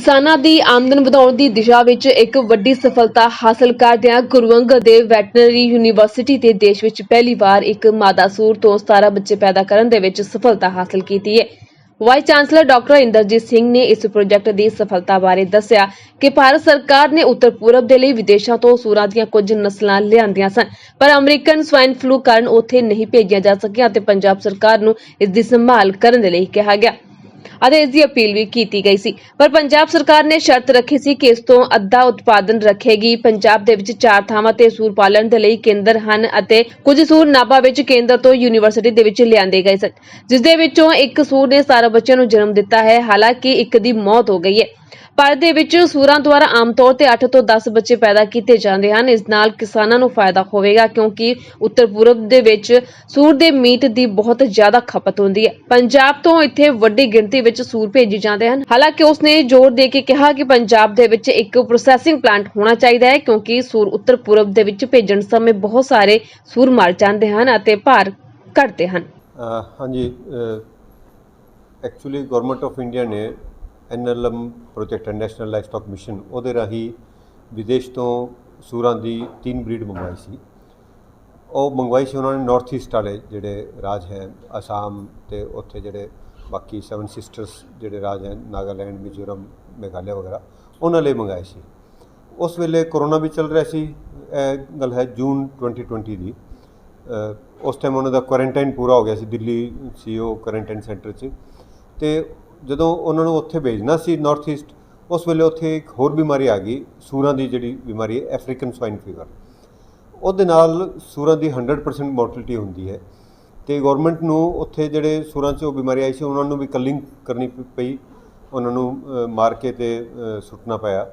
ਕਿਸਾਨਾਂ ਦੀ ਆਮਦਨ ਵਧਾਉਣ ਦੀ ਦਿਸ਼ਾ ਵਿੱਚ ਇੱਕ ਵੱਡੀ ਸਫਲਤਾ ਹਾਸਲ ਕਰਦਿਆਂ ਗੁਰੂ ਅੰਗਦ ਵੈਟਰਨਰੀ ਯੂਨੀਵਰਸਿਟੀ ਤੇ ਦੇਸ਼ ਵਿੱਚ ਪਹਿਲੀ ਵਾਰ ਇੱਕ ਮਾਦਾ ਸੂਰ ਤੋਂ 17 ਬੱਚੇ ਪੈਦਾ ਕਰਨ ਦੇ ਵਿੱਚ ਸਫਲਤਾ ਹਾਸਲ ਕੀਤੀ ਹੈ। Vice chancellor doctor Inderjit Singh ਨੇ ਇਸ ਪ੍ਰੋਜੈਕਟ ਦੀ ਸਫਲਤਾ ਬਾਰੇ ਦੱਸਿਆ ਕਿ ਭਾਰਤ ਸਰਕਾਰ ਨੇ ਉੱਤਰ ਪੂਰਬ ਦੇ ਲਈ ਵਿਦੇਸ਼ਾਂ ਤੋਂ ਸੂਰਾਂ ਦੀਆਂ ਕੁਝ ਨਸਲਾਂ ਲਿਆਂਦੀਆਂ ਸਨ, ਪਰ ਅਮਰੀਕਨ ਸਵਾਈਨ ਫਲੂ ਕਾਰਨ ਉੱਥੇ ਨਹੀਂ ਭੇਜੀਆਂ ਜਾ ਸਕੀਆਂ ਅਤੇ ਪੰਜਾਬ ਸਰਕਾਰ ਨੂੰ ਇਸ ਦੀ ਸੰਭਾਲ ਕਰਨ ਦੇ ਲਈ ਕਿਹਾ ਗਿਆ। ਅਤੇ ਇਸ ਦੀ ਅਪੀਲ ਵੀ ਕੀਤੀ ਗਈ ਸੀ। ਪਰ ਪੰਜਾਬ ਸਰਕਾਰ ਨੇ ਸ਼ਰਤ ਰੱਖੀ ਸੀ ਕਿ ਇਸ ਤੋਂ ਅੱਧਾ ਉਤਪਾਦਨ ਰੱਖੇਗੀ। ਪੰਜਾਬ ਦੇ ਵਿੱਚ ਚਾਰ ਥਾਵਾਂ ਤੇ ਸੂਰ ਪਾਲਣ ਦੇ ਲਈ ਕੇਂਦਰ ਹਨ ਅਤੇ ਕੁਝ ਸੂਰ ਨਾਭਾ ਵਿੱਚ ਕੇਂਦਰ ਤੋਂ ਯੂਨੀਵਰਸਿਟੀ ਦੇ ਵਿੱਚ ਲਿਆਂਦੇ ਗਏ ਸਨ, ਜਿਸ ਦੇ ਵਿੱਚੋਂ ਇੱਕ ਸੂਰ ਨੇ 17 ਬੱਚਿਆਂ ਨੂੰ ਜਨਮ ਦਿੱਤਾ ਹੈ। ਹਾਲਾਂਕਿ ਇੱਕ ਦੀ ਮੌਤ ਹੋ ਗਈ ਹੈ। ਭਾਰਤ ਦੇ ਵਿੱਚ ਸੂਰਾਂ ਦੁਆਰਾ ਆਮ ਤੌਰ ਤੇ 8 ਤੋਂ 10 ਬੱਚੇ ਪੈਦਾ ਕੀਤੇ ਜਾਂਦੇ ਹਨ। ਇਸ ਨਾਲ ਕਿਸਾਨਾਂ ਨੂੰ ਫਾਇਦਾ ਹੋਵੇਗਾ ਕਿਉਂਕਿ ਉੱਤਰ ਪੂਰਬ ਦੇ ਵਿੱਚ ਸੂਰ ਦੇ ਮੀਟ ਦੀ ਬਹੁਤ ਜ਼ਿਆਦਾ ਖਪਤ ਹੁੰਦੀ ਹੈ। ਪੰਜਾਬ ਤੋਂ ਇੱਥੇ ਵੱਡੀ ਗਿਣਤੀ ਵਿੱਚ ਸੂਰ ਭੇਜੀ ਜਾਂਦੇ ਹਨ। ਹਾਲਾਂਕਿ ਉਸਨੇ ਜ਼ੋਰ ਦੇ ਕੇ ਕਿਹਾ ਕਿ ਪੰਜਾਬ ਦੇ ਵਿੱਚ ਇੱਕ ਪ੍ਰੋਸੈਸਿੰਗ ਪਲਾਂਟ ਹੋਣਾ ਚਾਹੀਦਾ ਹੈ ਕਿਉਂਕਿ ਸੂਰ ਉੱਤਰ ਪੂਰਬ ਦੇ ਵਿੱਚ ਭੇਜਣ ਸਮੇਂ ਬਹੁਤ ਸਾਰੇ ਸੂਰ ਮਰ ਜਾਂਦੇ ਹਨ ਅਤੇ ਭਾਰ ਘਟਦੇ ਹਨ। ਹਾਂਜੀ ਐਕਚੁਅਲੀ ਗਵਰਨਮੈਂਟ ਆਫ ਇੰਡੀਆ ਨੇ ਐਨਐਲਐਮ ਪ੍ਰੋਜੈਕਟ ਹੈ, ਨੈਸ਼ਨਲ ਲਾਈਫ ਸਟਾਕ ਮਿਸ਼ਨ। ਉਹਦੇ ਰਾਹੀਂ ਵਿਦੇਸ਼ ਤੋਂ ਸੂਰਾਂ ਦੀ ਤਿੰਨ ਬਰੀਡ ਮੰਗਵਾਈ ਸੀ। ਉਹ ਮੰਗਵਾਈ ਸੀ, ਉਹਨਾਂ ਨੇ ਨਾਰਥ ਈਸਟ ਵਾਲੇ ਜਿਹੜੇ ਰਾਜ ਹੈ, ਅਸਾਮ ਤੇ ਉੱਥੇ ਜਿਹੜੇ ਬਾਕੀ ਸੈਵਨ ਸਿਸਟਰਸ ਜਿਹੜੇ ਰਾਜ ਹੈ, ਨਾਗਾਲੈਂਡ, ਮਿਜ਼ੋਰਮ, ਮੇਘਾਲਿਆ ਵਗੈਰਾ, ਉਹਨਾਂ ਲਈ ਮੰਗਾਏ ਸੀ। ਉਸ ਵੇਲੇ ਕਰੋਨਾ ਵੀ ਚੱਲ ਰਿਹਾ ਸੀ, ਇਹ ਗੱਲ ਹੈ ਜੂਨ 2020 ਦੀ। ਉਸ ਟਾਈਮ ਉਹਨਾਂ ਦਾ ਕੁਆਰੰਟਾਈਨ ਪੂਰਾ ਹੋ ਗਿਆ ਸੀ, ਦਿੱਲੀ ਸੀ ਉਹ ਕੁਆਰੰਟਾਈਨ ਸੈਂਟਰ 'ਚ। ਤੇ ਜਦੋਂ ਉਹਨਾਂ ਨੂੰ ਉੱਥੇ ਭੇਜਣਾ ਸੀ ਨਾਰਥ ਈਸਟ ਉਸ ਵੇਲੇ ਉੱਥੇ ਇੱਕ ਹੋਰ ਬਿਮਾਰੀ ਆ ਗਈ, ਸੂਰਾਂ ਦੀ ਜਿਹੜੀ ਬਿਮਾਰੀ ਹੈ ਅਫਰੀਕਨ ਸਵਾਈਨ ਫੀਵਰ ਉਹਦੇ ਨਾਲ ਸੂਰਾਂ ਦੀ 100% ਮੋਰਟਲਿਟੀ ਹੁੰਦੀ ਹੈ। ਤੇ ਗਵਰਨਮੈਂਟ ਨੂੰ ਉੱਥੇ ਜਿਹੜੇ ਸੂਰਾਂ 'ਚ ਉਹ ਬਿਮਾਰੀ ਆਈ ਸੀ, ਉਹਨਾਂ ਨੂੰ ਵੀ ਕਲਿੰਗ ਕਰਨੀ ਪਈ, ਉਹਨਾਂ ਨੂੰ ਮਾਰ ਕੇ ਤੇ ਸੁੱਟਣਾ ਪਿਆ,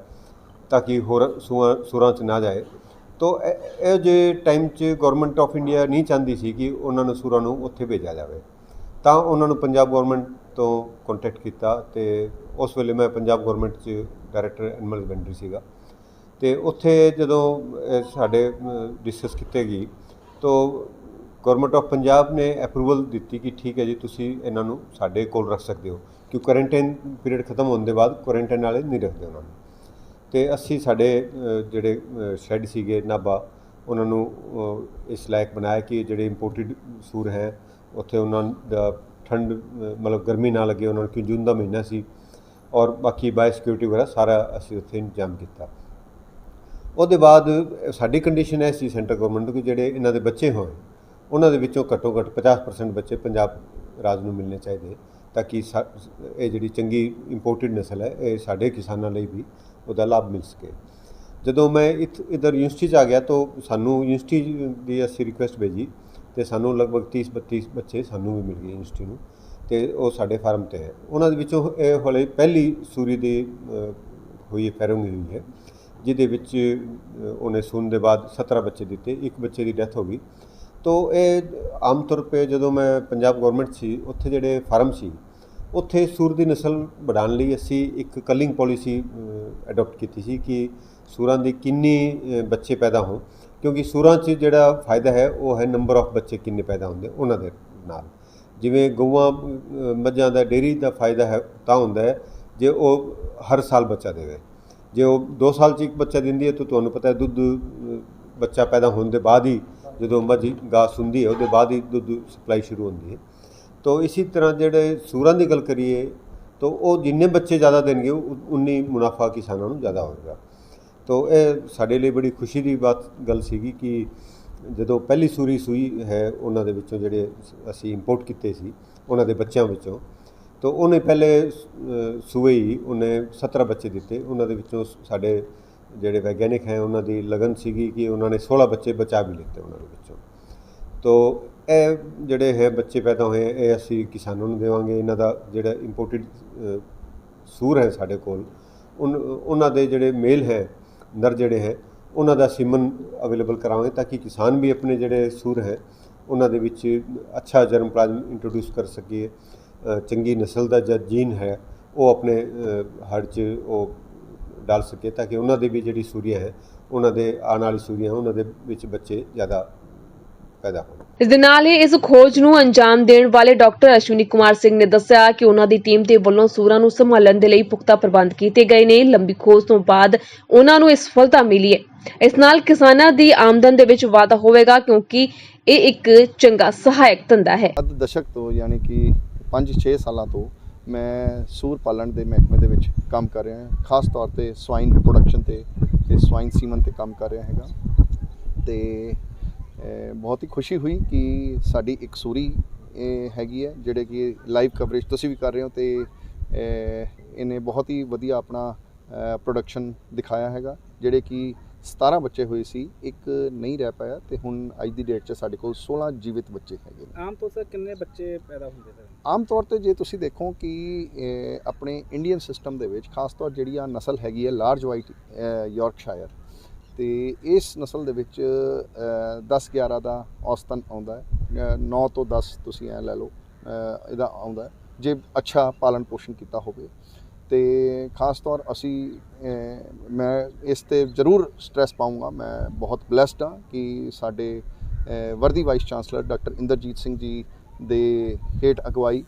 ਤਾਂ ਕਿ ਹੋਰ ਸੂਆਂ, ਸੂਰਾਂ 'ਚ ਨਾ ਜਾਏ। ਤੋ ਇਹ ਇਹ ਜੇ ਟਾਈਮ 'ਚ ਗਵਰਨਮੈਂਟ ਆਫ ਇੰਡੀਆ ਨਹੀਂ ਚਾਹੁੰਦੀ ਸੀ ਕਿ ਉਹਨਾਂ ਨੂੰ ਸੂਰਾਂ ਨੂੰ ਉੱਥੇ ਭੇਜਿਆ ਜਾਵੇ, ਤਾਂ ਉਹਨਾਂ ਨੂੰ ਪੰਜਾਬ ਗਵਰਨਮੈਂਟ ਤੋਂ ਕੰਟੈਕਟ ਕੀਤਾ ਤੇ ਉਸ ਵੇਲੇ ਮੈਂ ਪੰਜਾਬ ਗਵਰਨਮੈਂਟ 'ਚ ਡਾਇਰੈਕਟਰ ਐਨੀਮਲ ਹਸਬੈਂਡਰੀ ਸੀਗਾ। ਤੇ ਉੱਥੇ ਜਦੋਂ ਸਾਡੇ ਡਿਸਕਸ ਕੀਤੇ ਗਈ, ਤੋਂ ਗਵਰਨਮੈਂਟ ਆਫ ਪੰਜਾਬ ਨੇ ਅਪਰੂਵਲ ਦਿੱਤੀ ਕਿ ਠੀਕ ਹੈ ਜੀ, ਤੁਸੀਂ ਇਹਨਾਂ ਨੂੰ ਸਾਡੇ ਕੋਲ ਰੱਖ ਸਕਦੇ ਹੋ ਕਿ ਕੁਆਰੰਟਾਈਨ ਪੀਰੀਅਡ ਖਤਮ ਹੋਣ ਦੇ ਬਾਅਦ ਕੁਆਰੰਟਾਈਨ ਵਾਲੇ ਨਹੀਂ ਰੱਖਦੇ ਉਹਨਾਂ ਨੂੰ। ਤੇ ਅਸੀਂ ਸਾਡੇ ਜਿਹੜੇ ਸ਼ੈੱਡ ਸੀਗੇ ਨਾਭਾ, ਉਹਨਾਂ ਨੂੰ ਇਸ ਲਾਇਕ ਬਣਾਇਆ ਕਿ ਜਿਹੜੇ ਇੰਪੋਰਟਡ ਸੂਰ ਹੈ, ਉੱਥੇ ਉਹਨਾਂ ਦਾ ਠੰਡ, ਮਤਲਬ ਗਰਮੀ ਨਾ ਲੱਗੇ, ਉਹਨਾਂ ਨੂੰ ਕਿ ਜੂਨ ਦਾ ਮਹੀਨਾ ਸੀ ਔਰ ਬਾਕੀ ਬਾਇਓ ਸਿਕਿਉਰਿਟੀ ਵਗੈਰਾ ਸਾਰਾ ਅਸੀਂ ਉੱਥੇ ਇੰਤਜ਼ਾਮ ਕੀਤਾ। ਉਹਦੇ ਬਾਅਦ ਸਾਡੀ ਕੰਡੀਸ਼ਨ ਹੈ ਸੀ ਸੈਂਟਰ ਗਵਰਨਮੈਂਟ ਦੀ ਕਿ ਜਿਹੜੇ ਇਹਨਾਂ ਦੇ ਬੱਚੇ ਹੋਏ ਉਹਨਾਂ ਦੇ ਵਿੱਚੋਂ ਘੱਟੋ ਘੱਟ 50% ਬੱਚੇ ਪੰਜਾਬ ਰਾਜ ਨੂੰ ਮਿਲਣੇ ਚਾਹੀਦੇ ਤਾਂ ਕਿ ਸਾ- ਇਹ ਜਿਹੜੀ ਚੰਗੀ ਇੰਪੋਰਟਡ ਨਸਲ ਹੈ, ਇਹ ਸਾਡੇ ਕਿਸਾਨਾਂ ਲਈ ਵੀ ਉਹਦਾ ਲਾਭ ਮਿਲ ਸਕੇ। ਜਦੋਂ ਮੈਂ ਇਥ, ਇਧਰ ਯੂਨੀਵਰਸਿਟੀ 'ਚ ਆ ਗਿਆ ਤਾਂ ਸਾਨੂੰ ਯੂਨੀਵਰਸਿਟੀ ਦੀ ਅਸੀਂ ਰਿਕੁਐਸਟ ਭੇਜੀ ਤੇ ਸਾਨੂੰ ਲਗਭਗ 30 32 ਬੱਚੇ ਸਾਨੂੰ ਵੀ ਮਿਲ ਗਏ ਯੂਨੀਵਰਸਿਟੀ ਨੂੰ ਤੇ ਉਹ ਸਾਡੇ ਫਾਰਮ ਤੇ ਹੈ। ਉਹਨਾਂ ਦੇ ਵਿੱਚੋਂ ਇਹ ਹਲੇ ਪਹਿਲੀ ਸੂਰੀ ਦੀ ਅ, ਹੋਈ ਫੈਰੋਂਗ ਹੋਈ ਹੈ ਜਿਹਦੇ ਵਿੱਚ ਉਹਨੇ ਸੂਣ ਦੇ ਬਾਅਦ 17 ਬੱਚੇ ਦਿੱਤੇ ਇੱਕ ਬੱਚੇ ਦੀ ਡੈਥ ਹੋ ਗਈ। ਤੋ ਇਹ ਆਮ ਤੌਰ 'ਤੇ ਜਦੋਂ ਮੈਂ ਪੰਜਾਬ ਗਵਰਨਮੈਂਟ ਸੀ ਉੱਥੇ ਜਿਹੜੇ ਫਾਰਮ ਸੀ ਉੱਥੇ ਸੂਰ ਦੀ ਨਸਲ ਵਧਾਉਣ ਲਈ ਅਸੀਂ ਇੱਕ ਕਲਿੰਗ ਪਾਲਿਸੀ ਅਡਾਪਟ ਕੀਤੀ ਸੀ ਕਿ ਸੂਰਾਂ ਦੀ ਕਿੰਨੀ ਬੱਚੇ ਪੈਦਾ ਹੋਣ। ਕਿਉਂਕਿ ਸੂਰਾਂ 'ਚ ਜਿਹੜਾ ਫਾਇਦਾ ਹੈ, ਉਹ ਹੈ ਨੰਬਰ ਆਫ ਬੱਚੇ ਕਿੰਨੇ ਪੈਦਾ ਹੁੰਦੇ ਉਹਨਾਂ ਦੇ ਨਾਲ। ਜਿਵੇਂ ਗਊਆਂ ਮੱਝਾਂ ਦਾ, ਡੇਅਰੀ ਦਾ ਫਾਇਦਾ ਹੈ, ਤਾਂ ਹੁੰਦਾ ਹੈ, ਜੇ ਉਹ ਹਰ ਸਾਲ ਬੱਚਾ ਦੇਵੇ। ਜੇ ਉਹ 2 ਸਾਲ 'ਚ ਇੱਕ ਬੱਚਾ ਦਿੰਦੀ ਹੈ, ਤਾਂ ਤੁਹਾਨੂੰ ਪਤਾ ਹੈ ਦੁੱਧ ਬੱਚਾ ਪੈਦਾ ਹੋਣ ਦੇ ਬਾਅਦ ਹੀ ਜਦੋਂ ਮੱਝ ਗਾਸ ਹੁੰਦੀ ਹੈ, ਉਹਦੇ ਬਾਅਦ ਹੀ ਦੁੱਧ ਸਪਲਾਈ ਸ਼ੁਰੂ ਹੁੰਦੀ ਹੈ। ਤੋ ਇਸੇ ਤਰ੍ਹਾਂ ਜਿਹੜੇ ਸੂਰਾਂ ਦੀ ਗੱਲ ਕਰੀਏ, ਤਾਂ ਉਹ ਜਿੰਨੇ ਬੱਚੇ ਜ਼ਿਆਦਾ ਦੇਣਗੇ ਉਨੀ ਮੁਨਾਫਾ ਕਿਸਾਨਾਂ ਨੂੰ ਜ਼ਿਆਦਾ ਹੋਵੇਗਾ। ਤੋ ਇਹ ਸਾਡੇ ਲਈ ਬੜੀ ਖੁਸ਼ੀ ਦੀ ਬਾਤ, ਗੱਲ ਸੀਗੀ ਕਿ ਜਦੋਂ ਪਹਿਲੀ ਸੂਰੀ ਸੂਈ ਹੈ, ਉਹਨਾਂ ਦੇ ਵਿੱਚੋਂ ਜਿਹੜੇ ਅਸੀਂ ਇੰਪੋਰਟ ਕੀਤੇ ਸੀ, ਉਹਨਾਂ ਦੇ ਬੱਚਿਆਂ ਵਿੱਚੋਂ, ਤੋ ਉਹਨੇ ਪਹਿਲੇ ਸੂਏ ਹੀ ਉਹਨੇ 17 ਬੱਚੇ ਦਿੱਤੇ। ਉਹਨਾਂ ਦੇ ਵਿੱਚੋਂ ਸਾਡੇ ਜਿਹੜੇ ਵੈਗਿਆਨਿਕ ਹੈ, ਉਹਨਾਂ ਦੀ ਲਗਨ ਸੀਗੀ ਕਿ ਉਹਨਾਂ ਨੇ 16 ਬੱਚੇ ਬਚਾ ਵੀ ਲਿੱਤੇ ਉਹਨਾਂ ਦੇ ਵਿੱਚੋਂ। ਤੋ ਇਹ ਜਿਹੜੇ ਹੈ, ਬੱਚੇ ਪੈਦਾ ਹੋਏ, ਇਹ ਅਸੀਂ ਕਿਸਾਨਾਂ ਨੂੰ ਦੇਵਾਂਗੇ। ਇਹਨਾਂ ਦਾ ਜਿਹੜਾ ਇੰਪੋਰਟਡ ਸੂਰ ਹੈ ਸਾਡੇ ਕੋਲ, ਉਨ, ਉਹਨਾਂ ਦੇ ਜਿਹੜੇ ਮੇਲ ਹੈ ਨਰ ਜਿਹੜੇ ਹੈ ਉਹਨਾਂ ਦਾ ਸੀਮਨ ਅਵੇਲੇਬਲ ਕਰਾਵਾਂਗੇ ਤਾਂ ਕਿ ਕਿਸਾਨ ਵੀ ਆਪਣੇ ਜਿਹੜੇ ਸੂਰ ਹੈ ਉਹਨਾਂ ਦੇ ਵਿੱਚ ਅੱਛਾ ਜਰਮ ਪਲਾਜ਼ਮ ਇੰਟਰੋਡਿਊਸ ਕਰ ਸਕੀਏ। ਚੰਗੀ ਨਸਲ ਦਾ ਜਦ ਜੀਨ ਹੈ ਉਹ ਆਪਣੇ ਅ, ਹੜ 'ਚ ਉਹ ਡਾਲ ਸਕੇ ਤਾਂ ਕਿ ਉਹਨਾਂ ਦੇ ਵੀ ਜਿਹੜੀ ਸੂਰੀਆਂ ਹੈ ਉਹਨਾਂ ਦੇ ਆਉਣ ਵਾਲੀ ਸੂਰੀਆਂ ਉਹਨਾਂ ਦੇ ਵਿੱਚ ਬੱਚੇ ਜ਼ਿਆਦਾ ਪੈਦਾ ਹੋਣ ਇਸ ਦੇ ਨਾਲ ਹੀ ਇਸ ਖੋਜ ਨੂੰ ਅੰਜਾਮ ਦੇਣ ਵਾਲੇ ਡਾਕਟਰ ਅਸ਼ਵਨੀ ਕੁਮਾਰ ਸਿੰਘ ਨੇ ਦੱਸਿਆ ਕਿ ਉਹਨਾਂ ਦੀ ਟੀਮ ਦੇ ਵੱਲੋਂ ਸੂਰਾਂ ਨੂੰ ਸੰਭਾਲਣ ਦੇ ਲਈ ਪੁਖਤਾ ਪ੍ਰਬੰਧ ਕੀਤੇ ਗਏ ਨੇ। ਲੰਬੀ ਖੋਜ ਤੋਂ ਬਾਅਦ ਉਹਨਾਂ ਨੂੰ ਇਸ ਸਫਲਤਾ ਮਿਲੀ ਹੈ। ਇਸ ਨਾਲ ਕਿਸਾਨਾਂ ਦੀ ਆਮਦਨ ਦੇ ਵਿੱਚ ਵਾਧਾ ਹੋਵੇਗਾ ਕਿਉਂਕਿ ਇਹ ਇੱਕ ਚੰਗਾ ਸਹਾਇਕ ਧੰਦਾ ਹੈ। ਅੱਧ ਦਸ਼ਕ ਤੋਂ ਯਾਨੀ ਕਿ 5-6 ਸਾਲਾਂ ਤੋਂ ਮੈਂ ਸੂਰ ਪਾਲਣ ਦੇ ਮਹਿਕਮੇ ਦੇ ਵਿੱਚ ਕੰਮ ਕਰ ਰਿਹਾ ਹਾਂ। ਖਾਸ ਤੌਰ ਤੇ ਸਵਾਈਨ ਰਿਪਰੋਡਕਸ਼ਨ ਤੇ ਤੇ ਸਵਾਈਨ ਸੀਮਨ ਤੇ ਕੰਮ ਕਰ ਰਿਹਾ ਹੈਗਾ। ਤੇ ਬਹੁਤ ਹੀ ਖੁਸ਼ੀ ਹੋਈ ਕਿ ਸਾਡੀ ਇੱਕ ਸੂਰੀ ਹੈਗੀ ਹੈ ਜਿਹੜੇ ਕਿ ਲਾਈਵ ਕਵਰੇਜ ਤੁਸੀਂ ਵੀ ਕਰ ਰਹੇ ਹੋ ਤੇ ਇਹਨੇ ਬਹੁਤ ਹੀ ਵਧੀਆ ਆਪਣਾ ਪ੍ਰੋਡਕਸ਼ਨ ਦਿਖਾਇਆ ਹੈਗਾ ਜਿਹੜੇ ਕਿ 17 ਬੱਚੇ ਹੋਏ ਸੀ ਇੱਕ ਨਹੀਂ ਰਹਿ ਪਾਇਆ ਤੇ ਹੁਣ ਅੱਜ ਦੀ ਡੇਟ 'ਚ ਸਾਡੇ ਕੋਲ 16 ਜੀਵਿਤ ਬੱਚੇ ਹੈਗੇ ਨੇ। ਆਮ ਤੌਰ ਤੇ ਕਿੰਨੇ ਬੱਚੇ ਪੈਦਾ ਹੁੰਦੇ ਸਰ ਆਮ ਤੌਰ ਤੇ ਜੇ ਤੁਸੀਂ ਦੇਖੋ ਕਿ ਆਪਣੇ ਇੰਡੀਅਨ ਸਿਸਟਮ ਦੇ ਵਿੱਚ ਖਾਸ ਤੌਰ ਜਿਹੜੀ ਆ ਨਸਲ ਹੈਗੀ ਹੈ ਲਾਰਜ ਵਾਈਟ ਯਾਰਕਸ਼ਾਇਰ ਤੇ ਇਸ ਨਸਲ ਦੇ ਵਿੱਚ 10 11 ਦਾ ਔਸਤਨ ਆਉਂਦਾ ਹੈ। 9 ਤੋਂ 10 ਤੁਸੀਂ ਐ ਲੈ ਲਓ ਇਹਦਾ ਆਉਂਦਾ ਜੇ ਅੱਛਾ ਪਾਲਣ ਪੋਸ਼ਣ ਕੀਤਾ ਹੋਵੇ। ਤੇ ਖਾਸ ਤੌਰ ਅਸੀਂ ਮੈਂ ਇਸ ਤੇ ਜ਼ਰੂਰ ਸਟ੍ਰੈਸ ਪਾਉਂਗਾ ਮੈਂ ਬਹੁਤ ਬlesed ਹਾਂ ਕਿ ਸਾਡੇ ਵਰਦੀ vice chancellor doctor Inderjit Singh ji ਦੇ ਹੇਠ ਅਗਵਾਈ।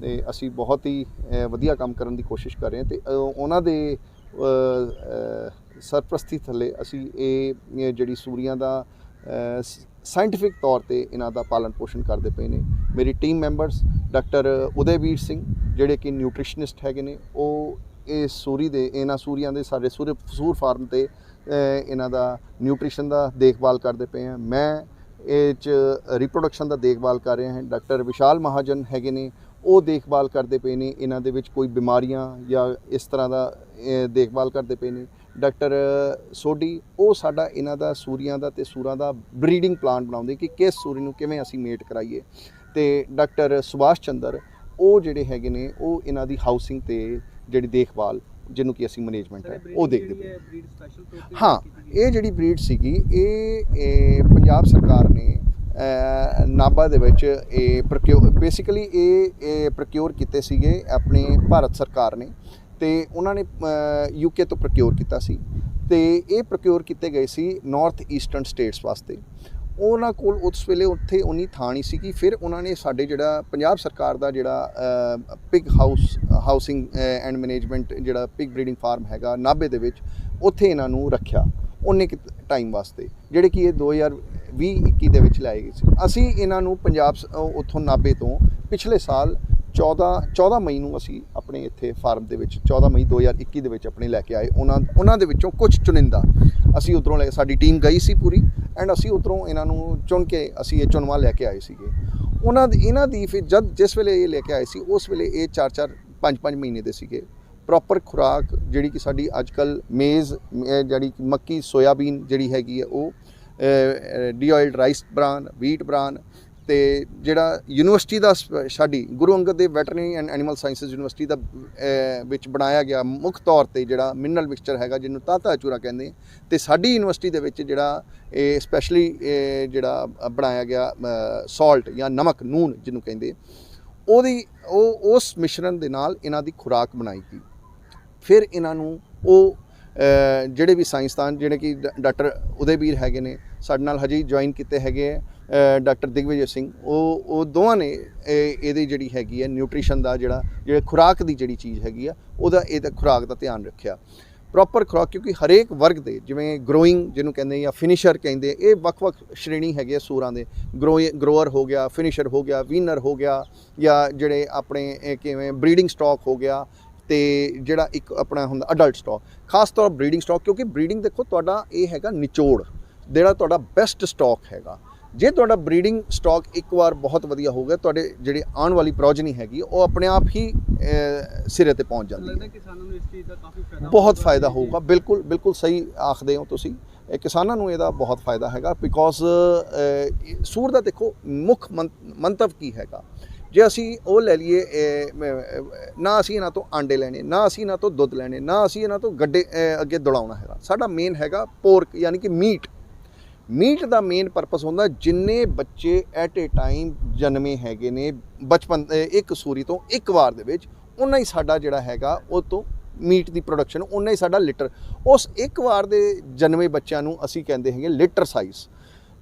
ਤੇ ਅਸੀਂ ਬਹੁਤ ਹੀ ਵਧੀਆ ਕੰਮ ਕਰਨ ਦੀ ਕੋਸ਼ਿਸ਼ ਕਰ ਰਹੇ ਹਾਂ। ਤੇ ਉਹਨਾਂ ਦੇ ਸਰਪ੍ਰਸਤੀ ਥੱਲੇ ਅਸੀਂ ਇਹ ਜਿਹੜੀ ਸੂਰੀਆਂ ਦਾ ਸਾਇੰਟਿਫਿਕ ਤੌਰ ਤੇ ਇਹਨਾਂ ਦਾ ਪਾਲਣ ਪੋਸ਼ਣ ਕਰਦੇ ਪਏ ਨੇ। ਮੇਰੀ team members doctor Udaivir Singh, ਜਿਹੜੇ ਕਿ ਨਿਊਟ੍ਰੀਸ਼ਨਿਸਟ ਹੈਗੇ ਨੇ, ਉਹ ਇਹ ਸੂਰੀ ਦੇ, ਇਹਨਾਂ ਸੂਰੀਆਂ ਦੇ ਸਾਡੇ ਸੂਰ ਸੂਰ ਫਾਰਮ ਤੇ ਇਹਨਾਂ ਦਾ ਨਿਊਟ੍ਰੀਸ਼ਨ ਦਾ ਦੇਖਭਾਲ ਕਰਦੇ ਪਏ ਹਾਂ ਮੈਂ ਇਹ ਚ ਰਿਪਰੋਡਕਸ਼ਨ ਦਾ ਦੇਖਭਾਲ ਕਰ ਰਹੇ ਹਾਂ। ਡਾਕਟਰ ਵਿਸ਼ਾਲ ਮਹਾਜਨ ਹੈਗੇ ਨੇ, ਉਹ ਦੇਖਭਾਲ ਕਰਦੇ ਪਏ ਨੇ। ਇਹਨਾਂ ਦੇ ਵਿੱਚ ਕੋਈ ਬਿਮਾਰੀਆਂ ਜਾਂ ਇਸ ਤਰ੍ਹਾਂ ਦਾ ਦੇਖਭਾਲ ਕਰਦੇ ਪਏ ਨੇ। ਡਾਕਟਰ ਸੋਢੀ ਉਹ ਸਾਡਾ ਇਹਨਾਂ ਦਾ ਸੂਰੀਆਂ ਦਾ ਤੇ ਸੂਰਾਂ ਦਾ ਬਰੀਡਿੰਗ ਪਲਾਨ ਬਣਾਉਂਦੇ ਕਿ ਕਿਸ ਸੂਰੀ ਨੂੰ ਕਿਵੇਂ ਅਸੀਂ ਮੇਟ ਕਰਾਈਏ। ਤੇ ਡਾਕਟਰ ਸੁਭਾਸ਼ ਚੰਦਰ ਉਹ ਜਿਹੜੇ ਹੈਗੇ ਨੇ ਉਹ ਇਹਨਾਂ ਦੀ ਹਾਊਸਿੰਗ ਤੇ ਜਿਹੜੀ ਦੇਖਭਾਲ ਜਿਹਨੂੰ ਕਿ ਅਸੀਂ ਮੈਨੇਜਮੈਂਟ ਹੈ ਉਹ ਦੇਖਦੇ ਤੇ ਹਾਂ ਇਹ ਜਿਹੜੀ ਬਰੀਡ ਸੀਗੀ ਇਹ ਪੰਜਾਬ ਸਰਕਾਰ ਨੇ ਨਾਭਾ ਦੇ ਵਿੱਚ ਇਹ ਪ੍ਰੋਕਿਉਰ ਬੇਸਿਕਲੀ ਇਹ ਇਹ ਪ੍ਰੋਕਿਉਰ ਕੀਤੇ ਸੀਗੇ ਆਪਣੇ ਭਾਰਤ ਸਰਕਾਰ ਨੇ। ਤੇ ਉਹਨਾਂ ਨੇ ਯੂਕੇ ਤੋਂ ਪ੍ਰੋਕਿਉਰ ਕੀਤਾ ਸੀ ਤੇ ਇਹ ਪ੍ਰੋਕਿਉਰ ਕੀਤੇ ਗਏ ਸੀ ਨਾਰਥ ਈਸਟਰਨ ਸਟੇਟਸ ਵਾਸਤੇ। ਉਹਨਾਂ ਕੋਲ ਉਸ ਵੇਲੇ ਉੱਥੇ ਉਨੀ ਥਾਂ ਨਹੀਂ ਸੀ ਕਿ ਫਿਰ ਉਹਨਾਂ ਨੇ ਸਾਡੇ ਜਿਹੜਾ ਪੰਜਾਬ ਸਰਕਾਰ ਦਾ ਜਿਹੜਾ pig house housing and management ਜਿਹੜਾ ਪਿਗ ਬਰੀਡਿੰਗ ਫਾਰਮ ਹੈਗਾ ਨਾਭੇ ਦੇ ਵਿੱਚ, ਉੱਥੇ ਇਹਨਾਂ ਨੂੰ ਰੱਖਿਆ ਉਹਨੇ ਟਾਈਮ ਵਾਸਤੇ, ਜਿਹੜੇ ਕਿ ਇਹ 2020 21 ਦੇ ਵਿੱਚ ਲਾਏ ਗਏ ਸੀ। ਅਸੀਂ ਇਹਨਾਂ ਨੂੰ ਪੰਜਾਬ ਸ- ਉੱਥੋਂ ਨਾਭੇ ਤੋਂ ਪਿਛਲੇ ਸਾਲ 14 14 ਮਈ ਨੂੰ ਅਸੀਂ ਆਪਣੇ ਇੱਥੇ ਫਾਰਮ ਦੇ ਵਿੱਚ 14 ਮਈ 2021 ਦੇ ਵਿੱਚ ਆਪਣੇ ਲੈ ਕੇ ਆਏ। ਉਹਨਾਂ ਉਹਨਾਂ ਦੇ ਵਿੱਚੋਂ ਕੁਝ ਚੁਣਿੰਦਾ। ਅਸੀਂ ਉਧਰੋਂ ਲੈ, ਸਾਡੀ ਟੀਮ ਗਈ ਸੀ ਪੂਰੀ ਐਂਡ ਅਸੀਂ ਉਧਰੋਂ ਇਹਨਾਂ ਨੂੰ ਚੁਣ ਕੇ ਅਸੀਂ ਇਹ ਚੁਣਵਾ ਲੈ ਕੇ ਆਏ ਸੀਗੇ। ਉਹਨਾਂ ਦੀ, ਇਹਨਾਂ ਦੀ ਫਿਰ ਜਦ ਜਿਸ ਵੇਲੇ ਇਹ ਲੈ ਕੇ ਆਏ ਸੀ, ਉਸ ਵੇਲੇ ਇਹ 4-4 5-5 ਮਹੀਨੇ ਦੇ ਸੀਗੇ। ਪ੍ਰੋਪਰ ਖੁਰਾਕ ਜਿਹੜੀ ਕਿ ਸਾਡੀ ਅੱਜਕੱਲ ਮੇਜ਼ ਜਿਹੜੀ ਮੱਕੀ, ਸੋਇਆਬੀਨ ਜਿਹੜੀ ਹੈਗੀ ਹੈ ਉਹ de oiled rice bran wheat bran ਤੇ ਜਿਹੜਾ ਯੂਨੀਵਰਸਿਟੀ ਦਾ ਸਪ- ਸਾਡੀ Guru Angad Dev veterinary and animal sciences university ਦਾ ਵਿੱਚ ਬਣਾਇਆ ਗਿਆ ਮੁੱਖ ਤੌਰ ਤੇ ਜਿਹੜਾ ਮਿਨਰਲ ਮਿਕਸਚਰ ਹੈਗਾ, ਜਿਹਨੂੰ ਤਾਤਾ ਚੂਰਾ ਕਹਿੰਦੇ ਤੇ ਸਾਡੀ ਯੂਨੀਵਰਸਿਟੀ ਦੇ ਵਿੱਚ ਜਿਹੜਾ ਇਹ ਸਪੈਸ਼ਲੀ ਜਿਹੜਾ ਬਣਾਇਆ ਗਿਆ ਸਾਲਟ ਜਾਂ ਨਮਕ, ਨੂਨ ਜਿਹਨੂੰ ਕਹਿੰਦੇ ਉਹਦੀ, ਉਹ, ਉਸ ਮਿਸ਼ਰਣ ਦੇ ਨਾਲ ਇਹਨਾਂ ਦੀ ਖੁਰਾਕ ਬਣਾਈ ਗਈ। ਫਿਰ ਇਹਨਾਂ ਨੂੰ ਉਹ ਜਿਹੜੇ ਵੀ ਸਾਇੰਸਦਾਨ, ਜਿਹੜੇ ਕਿ ਡਾਕਟਰ ਉਦੈਵੀਰ ਹੈਗੇ ਨੇ, ਸਾਡੇ ਨਾਲ ਹਜੇ ਜੁਆਇਨ ਕੀਤੇ ਹੈਗੇ ਹੈ ਡਾਕਟਰ ਦਿਗਵਿਜੇ ਸਿੰਘ, ਉਹ ਉਹ ਦੋਵਾਂ ਨੇ, ਇਹ- ਇਹਦੀ ਜਿਹੜੀ ਹੈਗੀ ਹੈ ਨਿਊਟ੍ਰੀਸ਼ਨ ਦਾ ਜਿਹੜਾ, ਜਿਹੜੇ ਖੁਰਾਕ ਦੀ ਜਿਹੜੀ ਚੀਜ਼ ਹੈਗੀ ਆ, ਉਹਦਾ ਇਹਦਾ ਖੁਰਾਕ ਦਾ ਧਿਆਨ ਰੱਖਿਆ। ਪ੍ਰੋਪਰ ਖੁਰਾਕ, ਕਿਉਂਕਿ ਹਰੇਕ ਵਰਗ ਦੇ, ਜਿਵੇਂ ਗਰੋਇੰਗ ਜਿਹਨੂੰ ਕਹਿੰਦੇ ਜਾਂ ਫਿਨਿਸ਼ਰ ਕਹਿੰਦੇ, ਇਹ ਵੱਖ-ਵੱਖ ਸ਼੍ਰੇਣੀ ਹੈਗੇ ਆ ਸੂਰਾਂ ਦੇ। ਗਰੋਏ ਗਰੋਅਰ ਹੋ ਗਿਆ ਫਿਨਿਸ਼ਰ ਹੋ ਗਿਆ ਵੀਨਰ ਹੋ ਗਿਆ, ਜਾਂ ਜਿਹੜੇ ਆਪਣੇ ਕਿਵੇਂ ਬਰੀਡਿੰਗ ਸਟਾਕ ਹੋ ਗਿਆ, ਤੇ ਜਿਹੜਾ ਇੱਕ ਆਪਣਾ ਹੁੰਦਾ ਅਡਲਟ ਸਟਾਕ ਖਾਸ ਤੌਰ ਬਰੀਡਿੰਗ ਸਟਾਕ ਕਿਉਂਕਿ ਬਰੀਡਿੰਗ ਦੇਖੋ ਤੁਹਾਡਾ ਇਹ ਹੈਗਾ ਨਿਚੋੜ, ਜਿਹੜਾ ਤੁਹਾਡਾ ਬੈਸਟ ਸਟਾਕ ਹੈਗਾ। ਜੇ ਤੁਹਾਡਾ ਬਰੀਡਿੰਗ ਸਟਾਕ ਇੱਕ ਵਾਰ ਬਹੁਤ ਵਧੀਆ ਹੋ ਗਿਆ ਤੁਹਾਡੇ ਜਿਹੜੇ ਆਉਣ ਵਾਲੀ ਪ੍ਰੋਜਨੀ ਹੈਗੀ ਉਹ ਆਪਣੇ ਆਪ ਹੀ ਸਿਰੇ ਤੇ ਪਹੁੰਚ ਜਾਂਦੀ ਲੱਗਦਾ ਹੈ ਕਿਸਾਨਾਂ ਨੂੰ ਇਸ ਚੀਜ਼ ਦਾ ਕਾਫੀ ਫਾਇਦਾ ਬਹੁਤ ਫਾਇਦਾ ਹੋਊਗਾ ਬਿਲਕੁਲ ਬਿਲਕੁਲ ਸਹੀ ਆਖਦੇ ਹੋ ਤੁਸੀਂ। ਇਹ ਕਿਸਾਨਾਂ ਨੂੰ ਇਹਦਾ ਬਹੁਤ ਫਾਇਦਾ ਹੈਗਾ ਬਿਕੋਜ਼ ਸੂਰ ਦਾ ਦੇਖੋ ਮੁੱਖ ਮੰਤ- ਮੰਤਵ ਕੀ ਹੈਗਾ? ਜੇ ਅਸੀਂ ਉਹ ਲੈ ਲਈਏ ਨਾ ਅਸੀਂ ਇਹਨਾਂ ਤੋਂ ਆਂਡੇ ਲੈਣੇ ਨਾ ਅਸੀਂ ਇਹਨਾਂ ਤੋਂ ਦੁੱਧ ਲੈਣੇ ਨਾ ਅਸੀਂ ਇਹਨਾਂ ਤੋਂ ਗੱਡੇ ਅੱਗੇ ਦੌੜਾਉਣਾ ਹੈਗਾ। ਸਾਡਾ ਮੇਨ ਹੈਗਾ ਪੋਰਕ ਯਾਨੀ ਕਿ ਮੀਟ ਮੀਟ ਦਾ ਮੇਨ ਪਰਪਸ ਹੁੰਦਾ ਜਿੰਨੇ ਬੱਚੇ ਐਟ ਏ ਟਾਈਮ ਜਨਮੇ ਹੈਗੇ ਨੇ ਬਚਪਨ ਅਹ, ਇੱਕ ਸੂਰੀ ਤੋਂ ਇੱਕ ਵਾਰ ਦੇ ਵਿੱਚ ਉਨਾ ਹੀ ਸਾਡਾ ਜਿਹੜਾ ਹੈਗਾ ਉਹ ਤੋਂ ਮੀਟ ਦੀ ਪ੍ਰੋਡਕਸ਼ਨ ਉਨਾ ਹੀ ਸਾਡਾ ਲਿਟਰ ਉਸ ਇੱਕ ਵਾਰ ਦੇ ਜਨਮੇ ਬੱਚਿਆਂ ਨੂੰ ਅਸੀਂ ਕਹਿੰਦੇ ਹੈਗੇ ਲਿਟਰ ਸਾਈਜ਼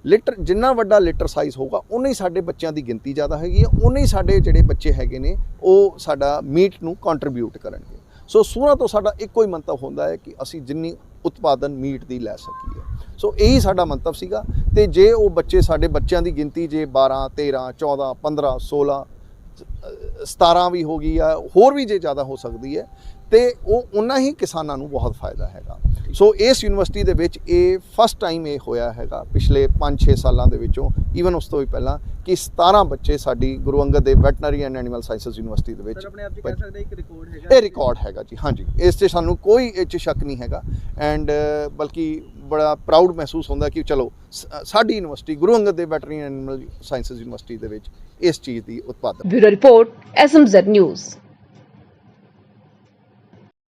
ਲਿਟਰ ਜਿੰਨਾ ਵੱਡਾ ਲਿਟਰ ਸਾਈਜ਼ ਹੋਊਗਾ ਉਨੇ ਹੀ ਸਾਡੇ ਬੱਚਿਆਂ ਦੀ ਗਿਣਤੀ ਜ਼ਿਆਦਾ ਹੈਗੀ ਹੈ ਉਨੇ ਹੀ ਸਾਡੇ ਜਿਹੜੇ ਬੱਚੇ ਹੈਗੇ ਨੇ ਉਹ ਸਾਡਾ ਮੀਟ ਨੂੰ ਕੰਟਰੀਬਿਊਟ ਕਰਨਗੇ। ਸੋ ਸੂਰਾਂ ਤੋਂ ਸਾਡਾ ਇੱਕੋ ਹੀ ਮੰਤਵ ਹੁੰਦਾ ਹੈ ਕਿ ਅਸੀਂ ਜਿੰਨੀ ਉਤਪਾਦਨ ਮੀਟ ਦੀ ਲੈ ਸਕੀਏ ਸੋ ਇਹੀ ਸਾਡਾ ਮੰਤਵ ਸੀਗਾ ਤੇ ਜੇ ਉਹ ਬੱਚੇ ਸਾਡੇ ਬੱਚਿਆਂ ਦੀ ਗਿਣਤੀ ਜੇ 12 13 14 15 16 17 ਵੀ ਹੋ ਗਈ ਆ, ਹੋਰ ਵੀ ਜੇ ਜ਼ਿਆਦਾ ਹੋ ਸਕਦੀ ਹੈ, ਤੇ ਉਹ ਉਹਨਾਂ ਹੀ ਕਿਸਾਨਾਂ ਨੂੰ ਬਹੁਤ ਫਾਇਦਾ ਹੈਗਾ। ਸੋ ਇਸ ਯੂਨੀਵਰਸਿਟੀ ਦੇ ਵਿੱਚ ਇਹ ਫਸਟ ਟਾਈਮ ਇਹ ਹੋਇਆ ਹੈਗਾ ਪਿਛਲੇ 5-6 ਸਾਲਾਂ ਦੇ ਵਿੱਚੋਂ ਈਵਨ ਉਸ ਤੋਂ ਵੀ ਪਹਿਲਾਂ ਕਿ 17 ਬੱਚੇ ਸਾਡੀ Guru Angad Dev veterinary and animal sciences university ਦੇ ਵਿੱਚ ਸਰ ਆਪਣੇ ਆਪ 'ਚ ਕਹਿ ਸਕਦੇ ਇੱਕ ਰਿਕਾਰਡ ਹੈਗਾ। ਇਹ ਰਿਕਾਰਡ ਹੈਗਾ ਜੀ ਹਾਂਜੀ। ਇਸ 'ਤੇ ਸਾਨੂੰ ਕੋਈ ਇਹ 'ਚ ਸ਼ੱਕ ਨਹੀਂ ਹੈਗਾ ਐਂਡ ਬਲਕਿ ਬੜਾ ਪ੍ਰਾਊਡ ਮਹਿਸੂਸ ਹੁੰਦਾ ਕਿ ਚਲੋ ਸ- ਸਾਡੀ university Guru Angad Dev veterinary and animal sciences university ਦੇ ਵਿੱਚ ਇਸ ਚੀਜ਼ ਦੀ ਉਤਪਾਦਨ ਬਿਊਰੋ ਰਿਪੋਰਟ ਐਸਐਮਜ਼ੈਡ ਨਿਊਜ਼